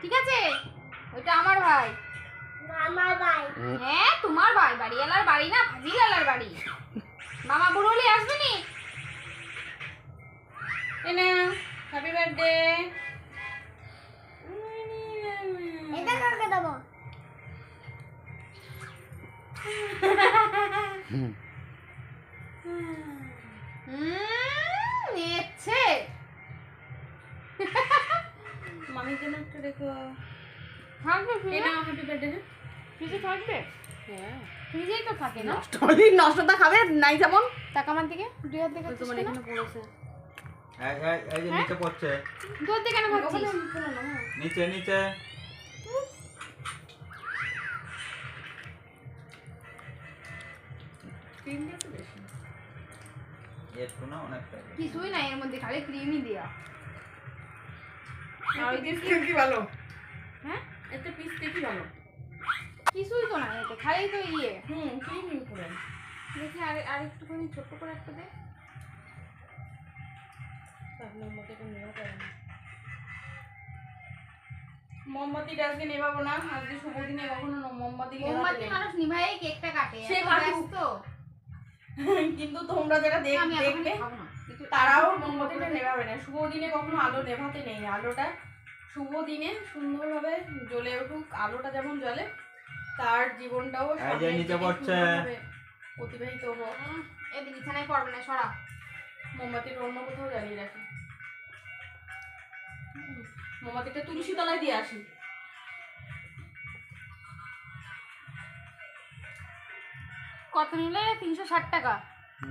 ঠিক আছে? ওইটা আমার ভাই। আমার ভাই। হ্যাঁ তোমার ভাই। বাড়িওয়ালার বাড়ি না ভাজিলালার বাড়ি। মামা বুড়োলি আসবে নি? এনে হ্যাপি বার্থডে এটা কাকে দেবো? হুম নেচ্ছে। মামির জন্য একটা দেখো। থাকবে এটা হ্যাপি বার্থডে ফ্রিজে থাকবে? হ্যাঁ। ফ্রিজেই তো থাকে না। নষ্টটা খাবে নাই যেমন টাকা থেকে দুই হাত থেকে তোমার এখানে পড়েছে। এই এই- এই যে নিচে পড়ছে। দু হাত কেন ভাবছিস নিচে নিচে। ক্রিম দিয়ে তো বেশি। একটু না অনেকটা। কিছুই নাই এর মধ্যে খালি ক্রিমই দেওয়া কি ভালো? হ্যাঁ? একটা পিস কি ভালো। কিছুই তো নাই এতে খালি তো ইয়ে। হুম ক্রিম করে? দেখি আর আর একটুখানি ছোট্ট করে একটা দে। তাহলে আমাকে তো নেওয়া পারে না। মোমবাতিটা আজকে নেবাবো না আজকে শুভ দিনে কখনো মোমবাতি মোমবাতি মানুষ নিভাই কেকটা কাটে সে কাটুক। কিন্তু তোমরা যারা দেখ দেখবে কিন্তু তারাও মোমবাতিটা নেভাবে না। শুভ দিনে কখনো আলো নেভাতে নেই। আলোটা শুভ দিনে সুন্দরভাবে জ্বলে উঠুক। আলোটা যেমন জ্বলে তার জীবনটাও অতিবাহিত হোক এদিকে বিছানায় পড়বে না সরা মোমবাতিটা অন্য কোথাও জ্বালিয়ে রাখি। মোমবাতিটা তুলসী তলায় দিয়ে আসি। কত নিলে? তিনশো ষাট টাকা।